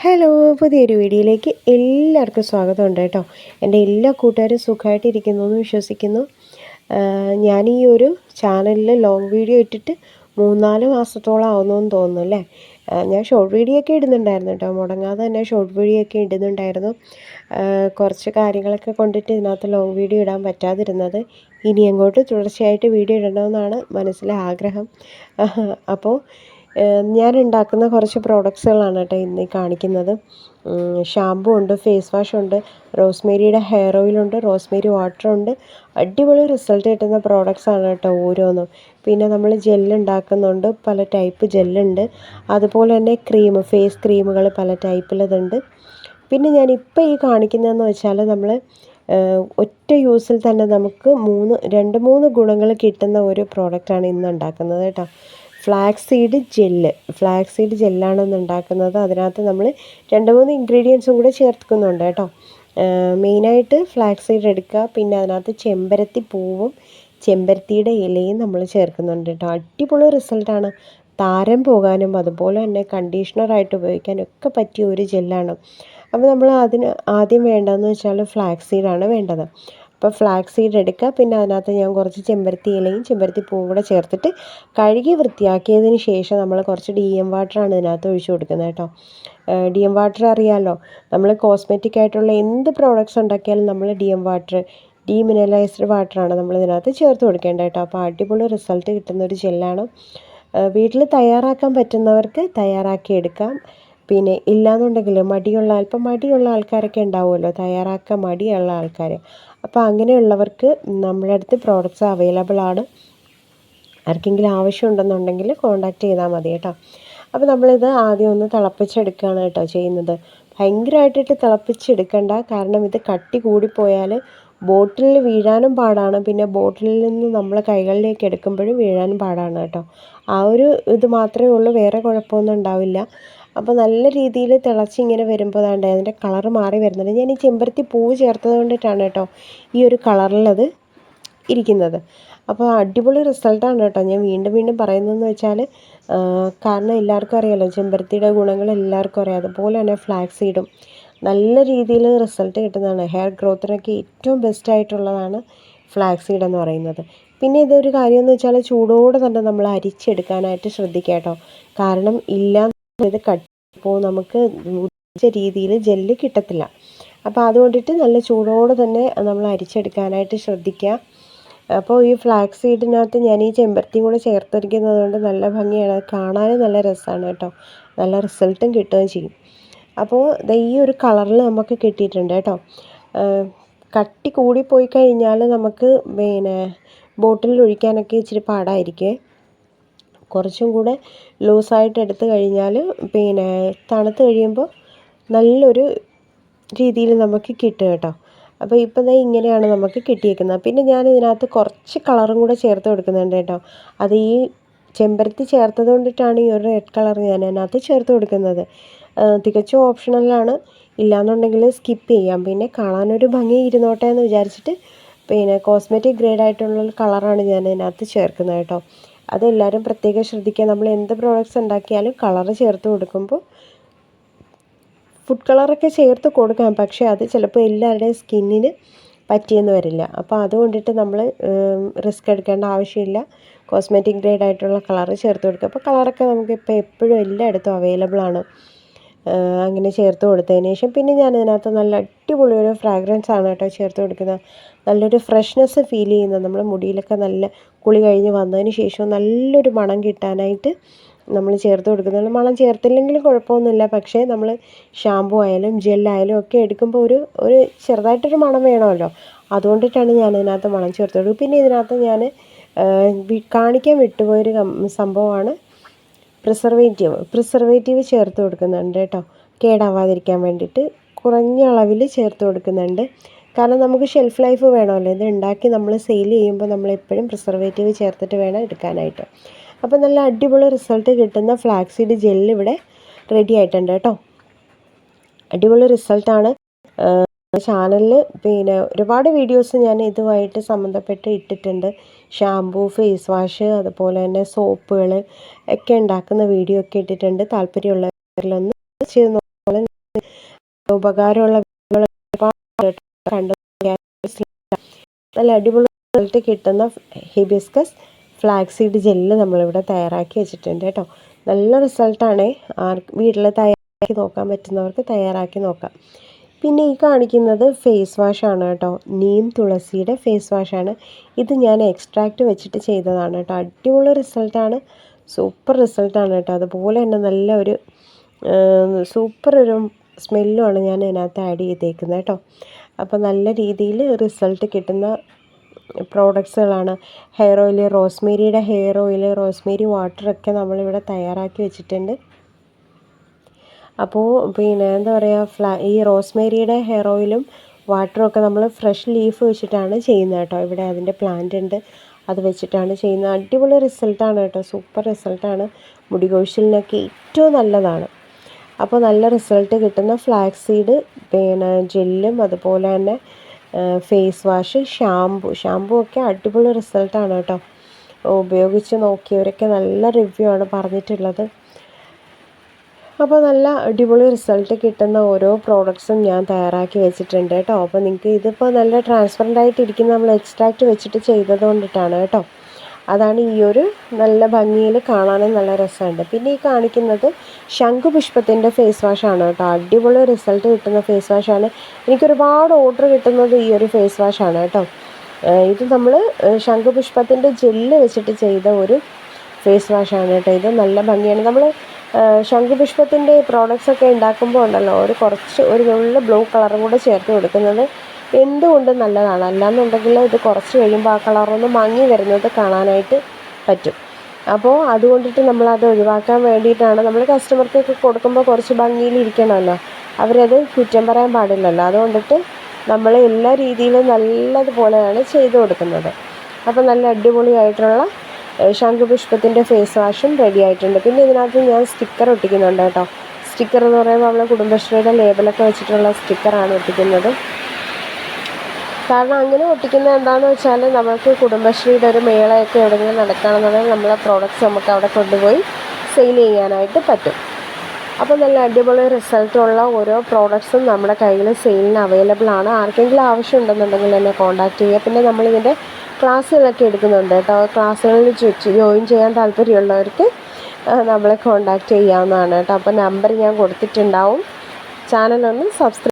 Hello പുതിയൊരു വീഡിയോയിലേക്ക് എല്ലാവർക്കും സ്വാഗതമുണ്ട് കേട്ടോ. എന്റെ എല്ലാ കൂട്ടുകാരും സുഖമായിട്ടിരിക്കുന്നു എന്ന് വിശ്വസിക്കുന്നു ഞാൻ ഈ ഒരു ചാനലിൽ ലോങ് വീഡിയോ ഇട്ടിട്ട് മൂന്നാൽ മാസത്തോളം ആവുന്നു തോന്നുന്നു അല്ലേ? ഞാൻ ഷോർട്ട് വീഡിയോ ഒക്കെ ഇടുന്നുണ്ടായിരുന്നു കേട്ടോ. മുടങ്ങാതെ തന്നെ ഷോർട്ട് വീഡിയോ ഒക്കെ ഇടുന്നുണ്ടായിരുന്നു. കുറച്ച് കാര്യങ്ങളൊക്കെ കൊണ്ടിട്ട് ഇതിനകത്ത് ലോങ് വീഡിയോ ഇടാൻ പറ്റാതിരുന്നത്. ഇനി അങ്ങോട്ട് തുടർച്ചയായിട്ട് വീഡിയോ ഇടണമെന്നാണ് മനസ്സിലെ ആഗ്രഹം. അപ്പോൾ ഞാൻ ഉണ്ടാക്കുന്ന കുറച്ച് പ്രോഡക്ട്സുകളാണ് കേട്ടോ ഇന്ന് കാണിക്കുന്നത്. ഷാമ്പു ഉണ്ട് ഫേസ് വാഷ് ഉണ്ട് റോസ്മേരിയുടെ ഹെയർ ഓയിലുണ്ട് റോസ്മേരി വാട്ടർ ഉണ്ട്. അടിപൊളി റിസൾട്ട് കിട്ടുന്ന പ്രോഡക്റ്റ്സ് ആണ് കേട്ടോ ഓരോന്നും. പിന്നെ നമ്മൾ ജെല്ല് ഉണ്ടാക്കുന്നുണ്ട് പല ടൈപ്പ് ജെല്ലുണ്ട് അതുപോലെ തന്നെ ക്രീം ഫേസ് ക്രീമുകൾ പല ടൈപ്പിലതുണ്ട് പിന്നെ ഞാൻ ഇപ്പോൾ ഈ കാണിക്കുന്നതെന്ന് വെച്ചാൽ നമ്മൾ ഒറ്റ യൂസിൽ തന്നെ നമുക്ക് മൂന്ന് രണ്ട് മൂന്ന് ഗുണങ്ങൾ കിട്ടുന്ന ഒരു പ്രോഡക്റ്റാണ് ഇന്ന് ഉണ്ടാക്കുന്നത് കേട്ടോ. Flax seed gel. Flax seed ജെല്ലാണ് ഇന്ന് ഉണ്ടാക്കുന്നത്. അതിനകത്ത് നമ്മൾ രണ്ട് മൂന്ന് ഇൻഗ്രീഡിയൻസും കൂടെ ചേർക്കുന്നുണ്ട് കേട്ടോ. മെയിനായിട്ട് ഫ്ലാക്സ് സീഡ് എടുക്കുക. പിന്നെ അതിനകത്ത് ചെമ്പരത്തി പൂവും ചെമ്പരത്തിയുടെ ഇലയും നമ്മൾ ചേർക്കുന്നുണ്ട് കേട്ടോ. അടിപൊളി റിസൾട്ടാണ് താരം പോകാനും അതുപോലെ തന്നെ കണ്ടീഷണറായിട്ട് ഉപയോഗിക്കാനും ഒക്കെ പറ്റിയ ഒരു ജെല്ലാണ്. അപ്പോൾ നമ്മൾ അതിന് ആദ്യം വേണ്ടതെന്ന് വെച്ചാൽ ഫ്ലാക്സ് സീഡാണ് വേണ്ടത്. അപ്പോൾ ഫ്ലാക്സ് സീഡ് എടുക്കുക. പിന്നെ അതിനകത്ത് ഞാൻ കുറച്ച് ചെമ്പരത്തി ഇലയും ചെമ്പരത്തി പൂവും കൂടെ ചേർത്തിട്ട് കഴുകി വൃത്തിയാക്കിയതിന് ശേഷം നമ്മൾ കുറച്ച് ഡി എം വാട്ടറാണ് ഇതിനകത്ത് ഒഴിച്ചു കൊടുക്കുന്നത് കേട്ടോ. ഡി എം വാട്ടർ അറിയാമല്ലോ നമ്മൾ കോസ്മെറ്റിക് ആയിട്ടുള്ള എന്ത് പ്രോഡക്റ്റ്സ് ഉണ്ടാക്കിയാലും നമ്മൾ ഡി എം വാട്ടർ ഡീമിനലൈസ്ഡ് വാട്ടറാണ് നമ്മൾ ഇതിനകത്ത് ചേർത്ത് കൊടുക്കേണ്ടത് കേട്ടോ. അപ്പോൾ അടിപൊളി റിസൾട്ട് കിട്ടുന്ന ഒരു ജെല്ലാണ് വീട്ടിൽ തയ്യാറാക്കാൻ പറ്റുന്നവർക്ക് തയ്യാറാക്കി എടുക്കാം. പിന്നെ ഇല്ലാന്നുണ്ടെങ്കിൽ മടിയുള്ള അല്പം മടിയുള്ള ആൾക്കാരൊക്കെ ഉണ്ടാവുമല്ലോ തയ്യാറാക്കാൻ മടിയുള്ള ആൾക്കാർ അപ്പോൾ അങ്ങനെയുള്ളവർക്ക് നമ്മുടെ അടുത്ത് പ്രോഡക്റ്റ്സ് അവൈലബിൾ ആണ്. ആർക്കെങ്കിലും ആവശ്യമുണ്ടെന്നുണ്ടെങ്കിൽ കോണ്ടാക്ട് ചെയ്താൽ മതി കേട്ടോ. അപ്പോൾ നമ്മളിത് ആദ്യം ഒന്ന് തിളപ്പിച്ചെടുക്കുകയാണ് കേട്ടോ ചെയ്യുന്നത്. ഭയങ്കരമായിട്ടിട്ട് തിളപ്പിച്ചെടുക്കണ്ട. കാരണം ഇത് കട്ടി കൂടിപ്പോയാൽ ബോട്ടിലിൽ വീഴാനും പാടാണ്. പിന്നെ ബോട്ടിലിൽ നിന്ന് നമ്മൾ കൈകളിലേക്ക് എടുക്കുമ്പോഴും വീഴാനും പാടാണ് കേട്ടോ. ആ ഒരു ഇത് മാത്രമേ ഉള്ളൂ. വേറെ കുഴപ്പമൊന്നും ഉണ്ടാവില്ല. അപ്പോൾ നല്ല രീതിയിൽ തിളച്ച് ഇങ്ങനെ വരുമ്പോൾ അതാണ്ട് അതിന്റെ കളർ മാറി വരുന്നുണ്ട്. ഞാൻ ഈ ചെമ്പരത്തി പൂവ് ചേർത്തത് കൊണ്ടിട്ടാണ് കേട്ടോ ഈ ഒരു കളറിലത് ഇരിക്കുന്നത്. അപ്പോൾ അടിപൊളി റിസൾട്ടാണ് കേട്ടോ. ഞാൻ വീണ്ടും വീണ്ടും പറയുന്നതെന്ന് വെച്ചാൽ കാരണം എല്ലാവർക്കും അറിയാമല്ലോ ചെമ്പരത്തിയുടെ ഗുണങ്ങൾ എല്ലാവർക്കും അറിയാം. അതുപോലെ തന്നെ ഫ്ലാക്സ് സീഡും നല്ല രീതിയിൽ റിസൾട്ട് കിട്ടുന്നതാണ്. ഹെയർ ഗ്രോത്തിനൊക്കെ ഏറ്റവും ബെസ്റ്റ് ആയിട്ടുള്ളതാണ് ഫ്ലാക്സ് സീഡ് എന്ന് പറയുന്നത്. പിന്നെ ഇതൊരു കാര്യം എന്ന് വെച്ചാൽ ചൂടോടെ തന്നെ നമ്മൾ അരിച്ചെടുക്കാനായിട്ട് ശ്രദ്ധിക്കുക കേട്ടോ. കാരണം ഇല്ല ഇത് കട്ടിപ്പോൾ നമുക്ക് ഉദ്ദേശിച്ച രീതിയിൽ ജെല്ല് കിട്ടത്തില്ല. അപ്പോൾ അതുകൊണ്ടിട്ട് നല്ല ചൂടോടെ തന്നെ നമ്മൾ അരിച്ചെടുക്കാനായിട്ട് ശ്രദ്ധിക്കുക. അപ്പോൾ ഈ ഫ്ലാക്സ് സീഡിനകത്ത് ഞാൻ ഈ ചെമ്പരത്തിയും കൂടെ ചേർത്തിരിക്കുന്നത് കൊണ്ട് നല്ല ഭംഗിയാണ്. കാണാനും നല്ല രസമാണ് കേട്ടോ. നല്ല റിസൾട്ടും കിട്ടുകയും ചെയ്യും. അപ്പോൾ ഈ ഒരു കളറിൽ നമുക്ക് കിട്ടിയിട്ടുണ്ട് കേട്ടോ. കട്ടി കൂടിപ്പോയി കഴിഞ്ഞാൽ നമുക്ക് പിന്നെ ബോട്ടിലിൽ ഒഴിക്കാനൊക്കെ ഇച്ചിരി പാടായിരിക്കും. കുറച്ചും കൂടെ ലൂസായിട്ട് എടുത്ത് കഴിഞ്ഞാൽ പിന്നെ തണുത്ത് കഴിയുമ്പോൾ നല്ലൊരു രീതിയിൽ നമുക്ക് കിട്ടും കേട്ടോ. അപ്പോൾ ഇപ്പം ദേ ഇങ്ങനെയാണ് നമുക്ക് കിട്ടിയേക്കുന്നത്. പിന്നെ ഞാൻ ഇതിനകത്ത് കുറച്ച് കളറും കൂടെ ചേർത്ത് കൊടുക്കുന്നുണ്ട് കേട്ടോ. അത് ഈ ചെമ്പരത്തി ചേർത്തത് കൊണ്ടിട്ടാണ് ഈ ഒരു റെഡ് കളർ ഞാൻ അതിനകത്ത് ചേർത്ത് കൊടുക്കുന്നത്. തികച്ചും ഓപ്ഷണലാണ് ഇല്ലയെന്നുണ്ടെങ്കിൽ സ്കിപ്പ് ചെയ്യാം. പിന്നെ കാണാനൊരു ഭംഗി ഇരുന്നോട്ടെ എന്ന് വിചാരിച്ചിട്ട് പിന്നെ കോസ്മെറ്റിക് ഗ്രേഡ് ആയിട്ടുള്ള കളറാണ് ഞാൻ ഇതിനകത്ത് ചേർക്കുന്നത് കേട്ടോ. അതെല്ലാവരും പ്രത്യേകം ശ്രദ്ധിക്കുക. നമ്മൾ എന്ത് പ്രോഡക്റ്റ്സ് ഉണ്ടാക്കിയാലും കളറ് ചേർത്ത് കൊടുക്കുമ്പോൾ ഫുഡ് കളറൊക്കെ ചേർത്ത് കൊടുക്കാം പക്ഷേ അത് ചിലപ്പോൾ എല്ലാവരുടെയും സ്കിന്നിന് പറ്റിയെന്ന് വരില്ല. അപ്പോൾ അതുകൊണ്ടിട്ട് നമ്മൾ റിസ്ക് എടുക്കേണ്ട ആവശ്യമില്ല. കോസ്മെറ്റിക് ഗ്രേഡ് ആയിട്ടുള്ള കളർ ചേർത്ത് കൊടുക്കുക. അപ്പോൾ കളറൊക്കെ നമുക്ക് നമുക്കിപ്പോൾ എപ്പോഴും എല്ലായിടത്തും അവൈലബിൾ ആണ്. അങ്ങനെ ചേർത്ത് കൊടുത്തതിന് ശേഷം പിന്നെ ഞാൻ ഇതിനകത്ത് നല്ല അടിപൊളി ഒരു ഫ്രാഗ്രൻസ് ആണ് കേട്ടോ ചേർത്ത് കൊടുക്കുന്നത്. നല്ലൊരു ഫ്രഷ്നെസ് ഫീൽ ചെയ്യുന്നത് നമ്മൾ മുടിയിലൊക്കെ നല്ല കുളി കഴിഞ്ഞ് വന്നതിന് ശേഷം നല്ലൊരു മണം കിട്ടാനായിട്ട് നമ്മൾ ചേർത്ത് കൊടുക്കുന്നുണ്ട്. മണം ചേർത്തില്ലെങ്കിലും കുഴപ്പമൊന്നുമില്ല. പക്ഷേ നമ്മൾ ഷാമ്പു ആയാലും ജെല്ലായാലും ഒക്കെ എടുക്കുമ്പോൾ ഒരു ഒരു ചെറുതായിട്ടൊരു മണം വേണമല്ലോ. അതുകൊണ്ടിട്ടാണ് ഞാൻ ഇതിനകത്ത് മണം ചേർത്ത് കൊടുക്കുക പിന്നെ ഇതിനകത്ത് ഞാൻ കാണിക്കാൻ വിട്ടുപോയൊരു സംഭവമാണ് പ്രിസർവേറ്റീവ് പ്രിസർവേറ്റീവ് ചേർത്ത് കൊടുക്കുന്നുണ്ട് കേട്ടോ കേടാവാതിരിക്കാൻ വേണ്ടിയിട്ട് കുറഞ്ഞ അളവിൽ ചേർത്ത് കൊടുക്കുന്നുണ്ട്. കാരണം നമുക്ക് ഷെൽഫ് ലൈഫ് വേണമല്ലോ. ഇത് ഉണ്ടാക്കി നമ്മൾ സെയിൽ ചെയ്യുമ്പോൾ നമ്മൾ എപ്പോഴും പ്രിസർവേറ്റീവ് ചേർത്തിട്ട് വേണം എടുക്കാനായിട്ട്. അപ്പോൾ നല്ല അടിപൊളി റിസൾട്ട് കിട്ടുന്ന ഫ്ലാക്സീഡ് ജെല്ല് ഇവിടെ റെഡി ആയിട്ടുണ്ട് കേട്ടോ അടിപൊളി റിസൾട്ടാണ് ചാനലിൽ പിന്നെ ഒരുപാട് വീഡിയോസ് ഞാൻ ഇതുമായിട്ട് സംബന്ധപ്പെട്ട് ഇട്ടിട്ടുണ്ട്. ഷാമ്പൂ ഫേസ് വാഷ് അതുപോലെ തന്നെ സോപ്പുകൾ ഒക്കെ ഉണ്ടാക്കുന്ന വീഡിയോ ഒക്കെ ഇട്ടിട്ടുണ്ട്. താല്പര്യമുള്ളവരിലൊന്ന് ചെയ്ത് നോക്കാൻ ഉപകാരമുള്ള കണ്ടു നല്ല അടിപൊളി കിട്ടുന്ന ഹിബിസ്കസ് ഫ്ലാക്സീഡ് ജെല്ല് നമ്മളിവിടെ തയ്യാറാക്കി വെച്ചിട്ടുണ്ട് കേട്ടോ. നല്ല റിസൾട്ടാണ് ആർക്ക് വീട്ടിൽ തയ്യാറാക്കി നോക്കാൻ പറ്റുന്നവർക്ക് തയ്യാറാക്കി നോക്കാം. പിന്നെ ഈ കാണിക്കുന്നത് ഫേസ് വാഷാണ് കേട്ടോ. നീം തുളസിയുടെ ഫേസ് വാഷാണ് ഇത് ഞാൻ എക്സ്ട്രാക്റ്റ് വെച്ചിട്ട് ചെയ്തതാണ് കേട്ടോ. അടിപൊളി റിസൾട്ടാണ് സൂപ്പർ റിസൾട്ടാണ് കേട്ടോ. അതുപോലെ തന്നെ നല്ല ഒരു സൂപ്പർ ഒരു സ്മെല്ലുമാണ് ഞാൻ ഇതിനകത്ത് ആഡ് ചെയ്തേക്കുന്നത് കേട്ടോ. അപ്പോൾ നല്ല രീതിയിൽ റിസൾട്ട് കിട്ടുന്ന പ്രോഡക്ട്സുകളാണ് ഹെയർ ഓയിൽ റോസ്മേരിയുടെ ഹെയർ ഓയിൽ റോസ്മേരി വാട്ടറൊക്കെ നമ്മളിവിടെ തയ്യാറാക്കി വെച്ചിട്ടുണ്ട്. അപ്പോൾ പിന്നെ എന്താ പറയുക ഫ്ലാ ഈ റോസ്മേരിയുടെ ഹെയർ ഓയിലും വാട്ടറും ഒക്കെ നമ്മൾ ഫ്രഷ് ലീഫ് വെച്ചിട്ടാണ് ചെയ്യുന്നത് കേട്ടോ. ഇവിടെ അതിന്റെ പ്ലാന്റ് ഉണ്ട്. അത് വെച്ചിട്ടാണ് ചെയ്യുന്നത്. അടിപൊളി റിസൾട്ടാണ് കേട്ടോ. സൂപ്പർ റിസൾട്ടാണ് മുടി കൊഴിച്ചിലിനൊക്കെ ഏറ്റവും നല്ലതാണ്. അപ്പോൾ നല്ല റിസൾട്ട് കിട്ടുന്ന ഫ്ലാക്സ് സീഡ് പിന്നെ ജെല്ലും അതുപോലെ തന്നെ ഫേസ് വാഷ് ഷാംപൂ ഷാംപൂ ഒക്കെ അടിപൊളി റിസൾട്ടാണ് കേട്ടോ. ഉപയോഗിച്ച് നോക്കിയവരൊക്കെ നല്ല റിവ്യൂ ആണ് പറഞ്ഞിട്ടുള്ളത്. അപ്പോൾ നല്ല അടിപൊളി റിസൾട്ട് കിട്ടുന്ന ഓരോ പ്രോഡക്ട്സും ഞാൻ തയ്യാറാക്കി വെച്ചിട്ടുണ്ട് കേട്ടോ. അപ്പോൾ നിങ്ങൾക്ക് ഇതിപ്പോൾ നല്ല ട്രാൻസ്പെറന്റ് ആയിട്ടിരിക്കുന്ന നമ്മൾ എക്സ്ട്രാക്റ്റ് വെച്ചിട്ട് ചെയ്തത് കൊണ്ടിട്ടാണ് കേട്ടോ. അതാണ് ഈ ഒരു നല്ല ഭംഗിയിൽ കാണാനും നല്ല രസമുണ്ട്. പിന്നെ ഈ കാണിക്കുന്നത് ശംഖുപുഷ്പത്തിന്റെ ഫേസ് വാഷാണ് കേട്ടോ. അടിപൊളി റിസൾട്ട് കിട്ടുന്ന ഫേസ് വാഷാണ് എനിക്കൊരുപാട് ഓർഡർ കിട്ടുന്നത് ഈ ഒരു ഫേസ് വാഷാണ് കേട്ടോ. ഇത് നമ്മൾ ശംഖുപുഷ്പത്തിന്റെ ജെല്ല് വെച്ചിട്ട് ചെയ്ത ഒരു ഫേസ് വാഷാണ് കേട്ടോ. ഇത് നല്ല ഭംഗിയാണ്. നമ്മൾ ശംഖുപുഷ്പത്തിന്റെ ഒക്കെ ഉണ്ടാക്കുമ്പോൾ ഉണ്ടല്ലോ ഒരു കുറച്ച് ഒരു നുള്ളു ബ്ലൂ കളറും കൂടെ ചേർത്ത് കൊടുക്കുന്നത് എന്തുകൊണ്ടും നല്ലതാണ്? അല്ലാന്നുണ്ടെങ്കിൽ ഇത് കുറച്ച് കഴിയുമ്പോൾ ആ കളറൊന്ന് മങ്ങി വരുന്നത് കാണാനായിട്ട് പറ്റും. അപ്പോൾ അതുകൊണ്ടിട്ട് നമ്മളത് ഒഴിവാക്കാൻ വേണ്ടിയിട്ടാണ് നമ്മൾ കസ്റ്റമർക്കൊക്കെ കൊടുക്കുമ്പോൾ കുറച്ച് ഭംഗിയിലിരിക്കണമല്ലോ അവരത് കുറ്റം പറയാൻ പാടില്ലല്ലോ. അതുകൊണ്ടിട്ട് നമ്മൾ എല്ലാ രീതിയിലും നല്ലതുപോലെയാണ് ചെയ്തു കൊടുക്കുന്നത്. അപ്പോൾ നല്ല അടിപൊളിയായിട്ടുള്ള ശംഖുപുഷ്പത്തിന്റെ ഫേസ് വാഷും റെഡി ആയിട്ടുണ്ട്. പിന്നെ ഇതിനകത്ത് ഞാൻ സ്റ്റിക്കർ ഒട്ടിക്കുന്നുണ്ട് കേട്ടോ. സ്റ്റിക്കർ എന്ന് പറയുമ്പോൾ നമ്മളെ കുടുംബശ്രീയുടെ ലേബലൊക്കെ വെച്ചിട്ടുള്ള സ്റ്റിക്കറാണ് ഒട്ടിക്കുന്നത്. കാരണം അങ്ങനെ ഒട്ടിക്കുന്നത് എന്താണെന്ന് വെച്ചാൽ നമുക്ക് കുടുംബശ്രീയുടെ ഒരു മേളയൊക്കെ എവിടെയെങ്കിലും നടക്കുകയാണെന്നുണ്ടെങ്കിൽ നമ്മളെ പ്രോഡക്റ്റ്സ് നമുക്ക് അവിടെ കൊണ്ടുപോയി സെയിൽ ചെയ്യാനായിട്ട് പറ്റും. അപ്പോൾ നല്ല അടിപൊളി റിസൾട്ടുള്ള ഓരോ പ്രോഡക്ട്സും നമ്മുടെ കയ്യിൽ സെയിലിന് അവൈലബിൾ ആണ്. ആർക്കെങ്കിലും ആവശ്യം ഉണ്ടെന്നുണ്ടെങ്കിൽ എന്നെ കോൺടാക്റ്റ് ചെയ്യുക. പിന്നെ നമ്മളിതിന്റെ ക്ലാസ്സുകളൊക്കെ എടുക്കുന്നുണ്ട് കേട്ടോ. ക്ലാസ്സുകളിൽ ജോയിൻ ചെയ്യാൻ താല്പര്യമുള്ളവർക്ക് നമ്മളെ കോൺടാക്റ്റ് ചെയ്യാവുന്നതാണ് കേട്ടോ. അപ്പോൾ നമ്പർ ഞാൻ കൊടുത്തിട്ടുണ്ടാവും. ചാനലൊന്ന് സബ്സ്ക്രൈബ്